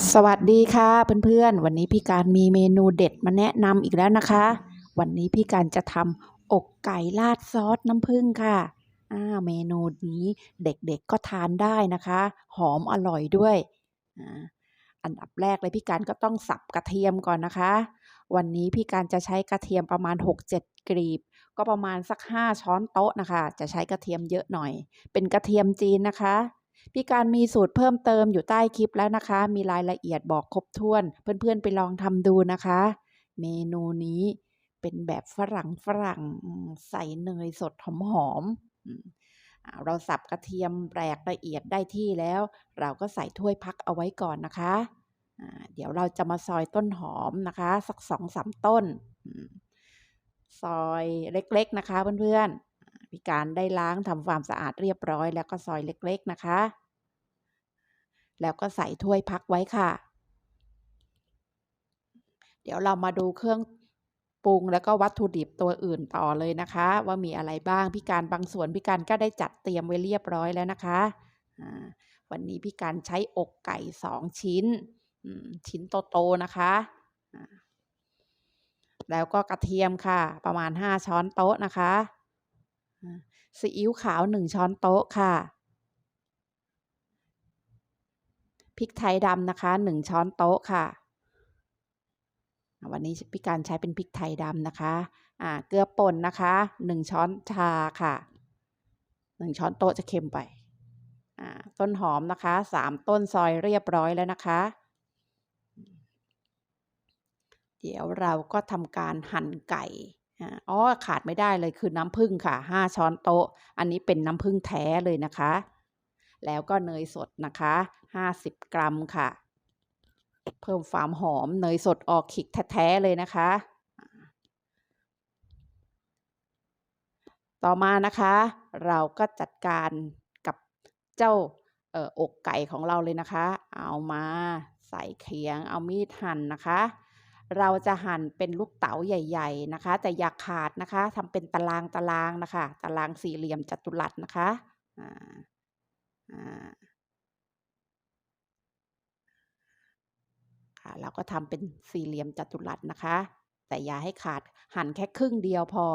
สวัสดีค่ะเพื่อนๆ วันนี้พี่การมีเมนูเด็ดมาแนะนำอีกแล้วนะคะ วันนี้พี่การจะทำอกไก่ราดซอสน้ำผึ้งค่ะอ่าเมนูนี้เด็กๆก็ทานได้นะคะ หอมอร่อยด้วยอ่าอันดับแรกเลยพี่การก็ต้องสับกระเทียมก่อนนะคะ วันนี้พี่การจะใช้กระเทียมประมาณ 6-7 กรีบ ก็ประมาณสัก 5 ช้อนโต๊ะนะคะ จะใช้กระเทียมเยอะหน่อย เป็นกระเทียมจีนนะคะ พี่การมีสูตรเพิ่มเติมอยู่ใต้คลิปแล้วนะคะ มีรายละเอียดบอกครบถ้วน เพื่อนๆไปลองทำดูนะคะ เมนูนี้เป็นแบบฝรั่งฝรั่งใส่เนยสดหอมๆอืมเราสับกระเทียมแปลกละเอียดได้ที่แล้ว เราก็ใส่ถ้วยพักเอาไว้ก่อนนะคะ เดี๋ยวเราจะมาซอยต้นหอมนะคะ สักสองสามต้น ซอยเล็กๆนะคะเพื่อนๆ พี่การได้ล้างทำความสะอาดเรียบร้อย แล้วก็ซอยเล็กๆนะคะ แล้วก็ใส่ถ้วยพักไว้ค่ะ เดี๋ยวเรามาดูเครื่องปรุงแล้วก็วัตถุดิบตัวอื่นต่อเลยนะคะ ว่ามีอะไรบ้างพี่การบางส่วนพี่การก็ได้จัดเตรียมไว้เรียบร้อยแล้วนะคะวันนี้พี่การใช้อกไก่สองชิ้นชิ้นโตๆนะคะแล้วก็กระเทียมค่ะ ประมาณ 5 ช้อนโต๊ะนะคะ ซีอิ๊วขาว1ช้อนโต๊ะค่ะพริกไทยดำนะคะ1ช้อนโต๊ะค่ะ วันนี้พี่การใช้เป็นพริกไทยดำนะคะอ่าเกลือป่นนะคะ1ช้อนชาค่ะ1ช้อนโต๊ะจะเค็มไปอ่าต้นหอมนะคะ3ต้นซอยเรียบร้อยแล้วนะคะ เดี๋ยวเราก็ทำการหั่นไก่ อ๋อขาดไม่ได้เลยคือน้ำผึ้งค่ะ 5 ช้อนโต๊ะ อันนี้เป็นน้ำผึ้งแท้เลยนะคะ แล้วก็เนยสดนะคะ 50 กรัมค่ะ เพิ่มความหอมเนยสดออร์คิกแท้ๆเลยนะคะ ต่อมานะคะ เราก็จัดการกับเจ้าเอ่ออกไก่ของเราเลยนะคะ เอามาใส่เคียง เอามีดหั่นนะคะ เราจะหั่นเป็นลูกเต๋าใหญ่ๆนะคะ แต่อย่าขาดนะคะทำเป็นตารางตารางนะคะ ตารางสี่เหลี่ยมจัตุรัสนะคะอ่าอ่าค่ะเราก็ทำเป็นสี่เหลี่ยมจัตุรัสนะคะ แต่อย่าให้ขาดหั่นแค่ครึ่งเดียวพอ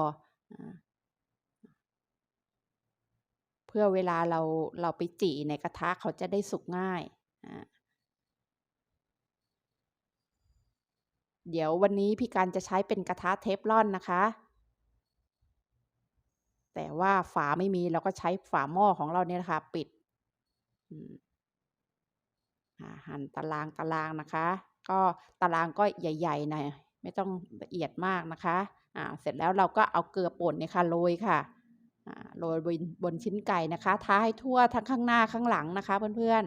เพื่อเวลาเราเราไปจี่ในกระทะเขาจะได้สุกง่ายอ่า เดี๋ยววันนี้พี่การจะใช้เป็นกระทะเทฟลอนนะคะ แต่ว่าฝาไม่มีเราก็ใช้ฝาหม้อของเราเนี่ยนะคะปิดหั่นตารางตารางนะคะ ก็ตารางก็ใหญ่ๆหน่อยไม่ต้องละเอียดมากนะคะอ่าเสร็จแล้วเราก็เอาเกลือป่นเนี่ยค่ะโรยค่ะโรยบนบนชิ้นไก่นะคะทาให้ทั่วทั้งข้างหน้าข้างหลังนะคะเพื่อน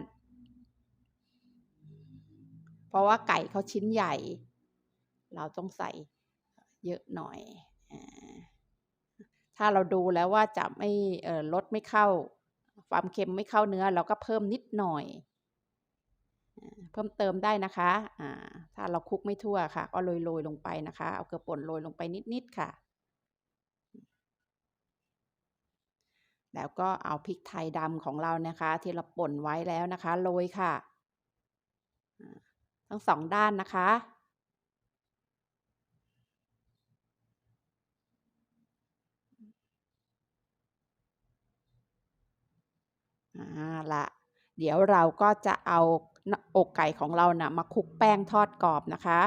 ๆเพราะว่าไก่เขาชิ้นใหญ่ เราต้องใส่เยอะหน่อย ถ้าเราดูแล้วว่าจะไม่เอ่อรสไม่เข้า ความเค็มไม่เข้าเนื้อ เราก็เพิ่มนิดหน่อย เพิ่มเติมได้นะคะถ้าเราคลุกไม่ทั่วค่ะ ก็โรยๆลงไปนะคะ เอาเกลือป่นโรยลงไปนิด ๆ ค่ะ แล้วก็เอาพริกไทยดำของเรานะคะ ที่เราป่นไว้แล้วนะคะโรยค่ะ ทั้งสองด้านนะคะ อาละเดี๋ยวเราก็จะเอาอกไก่ของเราน่ะมาคลุกแป้งทอดกรอบนะคะ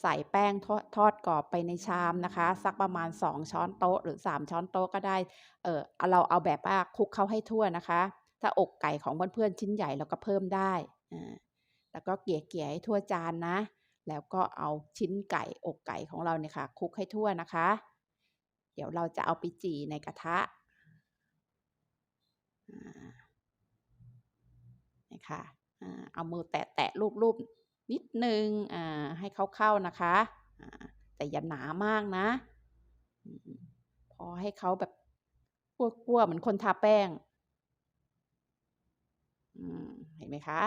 ใส่แป้งทอดทอดกรอบไปในชามนะคะ สักประมาณ 2 ช้อนโต๊ะหรือ 3 ช้อนโต๊ะก็ได้ เออเราเอาแบบว่าคลุกเข้าให้ทั่วนะคะ ถ้าอกไก่ของเพื่อนๆชิ้นใหญ่เราก็เพิ่มได้อาแล้วก็เกลี่ยๆให้ทั่วจานนะ แล้วก็เอาชิ้นไก่อกไก่ของเราเนี่ยค่ะคลุกให้ทั่วนะคะ เดี๋ยวเราจะเอาไปจี่ในกระทะอาเนี่ย ค่ะเอามือแตะๆรูปๆนิดนึงให้เข้าๆนะคะแต่อย่าหนามากนะ พอให้เขาแบบกั่วๆเหมือนคนทาแป้งเห็นไหมคะ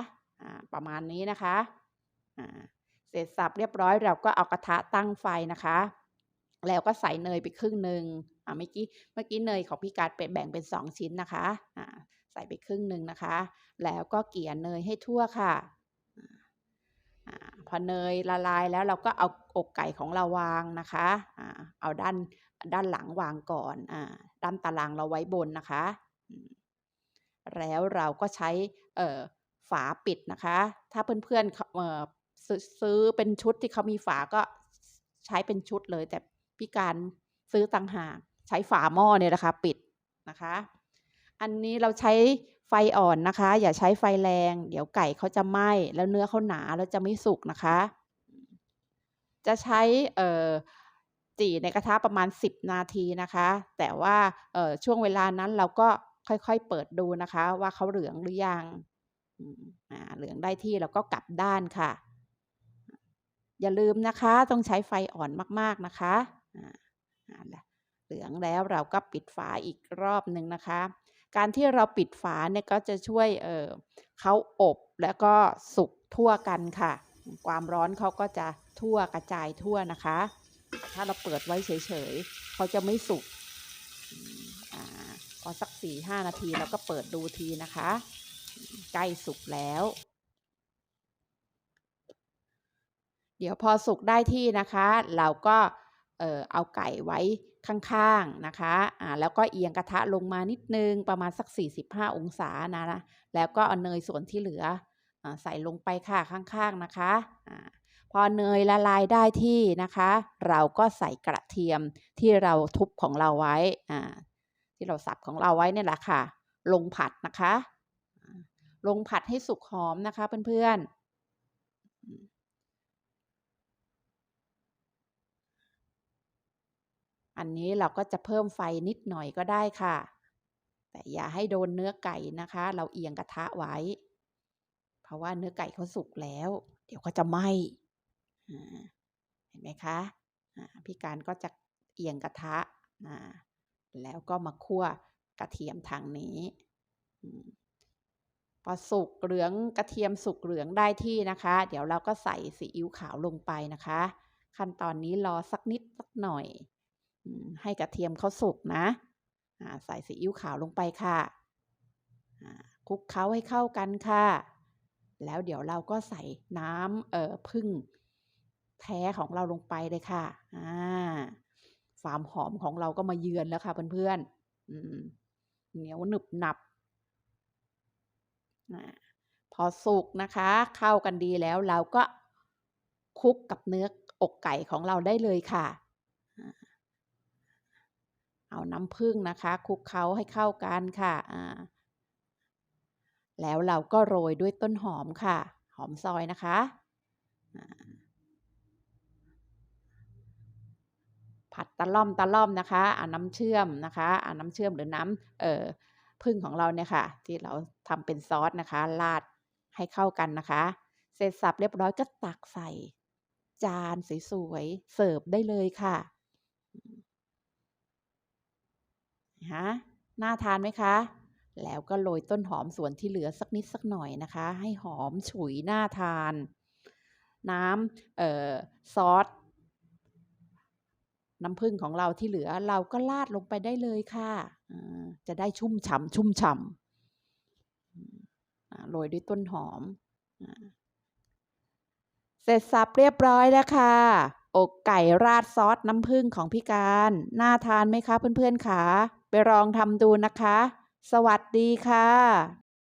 ประมาณนี้นะคะเสร็จสับเรียบร้อยเราก็เอากระทะตั้งไฟนะคะ แล้วก็ใส่เนยไปครึ่งหนึ่งเมื่อกี้เมื่อกี้เนยของพี่การเป็นแบ่งเป็น2ชิ้นนะคะ ใส่ไปครึ่งหนึ่งนะคะ แล้วก็เกลี่ยเนยให้ทั่วค่ะอ่าอเนยละลายแล้วเราก็เอาอกไก่ของเราวางนะคะอเอาด้านด้านหลังวางก่อนอด้านตารางเราไว้บนนะคะ แล้วเราก็ใช้ฝาปิดนะคะ ถ้าเพื่อนๆซซื้อเป็นชุดที่เขามีฝาก็ใช้เป็นชุดเลย แต่พี่การซื้อต่างหากใช้ฝาหม้อเนี่ยนะคะ ปิดนะคะ อันนี้เราใช้ไฟอ่อนนะคะ อย่าใช้ไฟแรง เดี๋ยวไก่เขาจะไหม้แล้วเนื้อเขาหนาแล้วจะไม่สุกนะคะ จะใช้เอ่อจี่ในกระทะประมาณ 10 นาทีนะคะ แต่ว่าเอ่อช่วงเวลานั้นเราก็ค่อยๆเปิดดูนะคะ ว่าเขาเหลืองหรือยังอ่าเหลืองได้ที่เราก็กลับด้านค่ะ อย่าลืมนะคะต้องใช้ไฟอ่อนมากๆนะคะอ่าเหลืองแล้วเราก็ปิดฝาอีกรอบหนึ่งนะคะ การที่เราปิดฝาเนี่ยก็จะช่วยเออเขาอบแล้วก็สุกทั่วกันค่ะ ความร้อนเขาก็จะทั่วกระจายทั่วนะคะ ถ้าเราเปิดไว้เฉยๆเขาจะไม่สุกอืมอ่าพอสักสี่ห้านาทีเราก็เปิดดูทีนะคะใกล้สุกแล้ว เดี๋ยวพอสุกได้ที่นะคะ เราก็เออเอาไก่ไว้ ข้างๆนะคะอ่าแล้วก็เอียงกระทะลงมานิดนึงประมาณสัก 45 องศานะนะแล้วก็เอาเนยส่วนที่เหลืออาใส่ลงไปค่ะข้างๆนะคะอาพอเนยละลายได้ที่นะคะ เราก็ใส่กระเทียมที่เราทุบของเราไว้อ่าที่เราสับของเราไว้เนี่ยแหละค่ะ ลงผัดนะคะ ลงผัดให้สุกหอมนะคะเพื่อนๆอืม อันนี้เราก็จะเพิ่มไฟนิดหน่อยก็ได้ค่ะ แต่อย่าให้โดนเนื้อไก่นะคะ เราเอียงกระทะไว้ เพราะว่าเนื้อไก่เขาสุกแล้ว เดี๋ยวก็จะไหม้เห็นไหมคะพี่การก็จะเอียงกระทะแล้วก็มาคั่วกระเทียมทางนี้พอสุกเหลืองกระเทียมสุกเหลืองได้ที่นะคะ เดี๋ยวเราก็ใส่ซีอิ๊วขาวลงไปนะคะ ขั้นตอนนี้รอสักนิดสักหน่อย ให้กระเทียมเขาสุกนะใส่ซีอิ๊วขาวลงไปค่ะคลุกเคล้าให้เข้ากันค่ะ แล้วเดี๋ยวเราก็ใส่น้ำเอ่อพึ่งแท้ของเราลงไปเลยค่ะอ่าความหอมของเราก็มาเยือนแล้วค่ะเพื่อนๆอืมเหนียวหนึบหนับอพอสุกนะคะ เข้ากันดีแล้วเราก็คลุกกับเนื้ออกไก่ของเราได้เลยค่ะ เอาน้ำผึ้งนะคะคลุกเคล้าให้เข้ากันค่ะแล้วเราก็โรยด้วยต้นหอมค่ะ หอมซอยนะคะ ผัดตะล่อมตะล่อมนะคะอาน้ำเชื่อมนะคะอาน้ำเชื่อมหรือน้ำเอ่อผึ้งของเราเนี่ยค่ะ ที่เราทำเป็นซอสนะคะราดให้เข้ากันนะคะ เสร็จสับเรียบร้อยก็ตักใส่ จานสวยๆเสิร์ฟได้เลยค่ะ ฮะน่าทานไหมคะ แล้วก็โรยต้นหอมส่วนที่เหลือสักนิดสักหน่อยนะคะ ให้หอมฉุยน่าทาน น้ำเอ่อซอสน้ำผึ้งของเราที่เหลือเราก็ราดลงไปได้เลยค่ะ จะได้ชุ่มฉ่ำชุ่มฉ่ำโรยด้วยต้นหอม เสร็จสับเรียบร้อยแล้วค่ะอกไก่ราดซอสน้ำผึ้งของพี่การ น่าทานไหมคะเพื่อนๆคะ ไปลองทำดูนะคะ สวัสดีค่ะ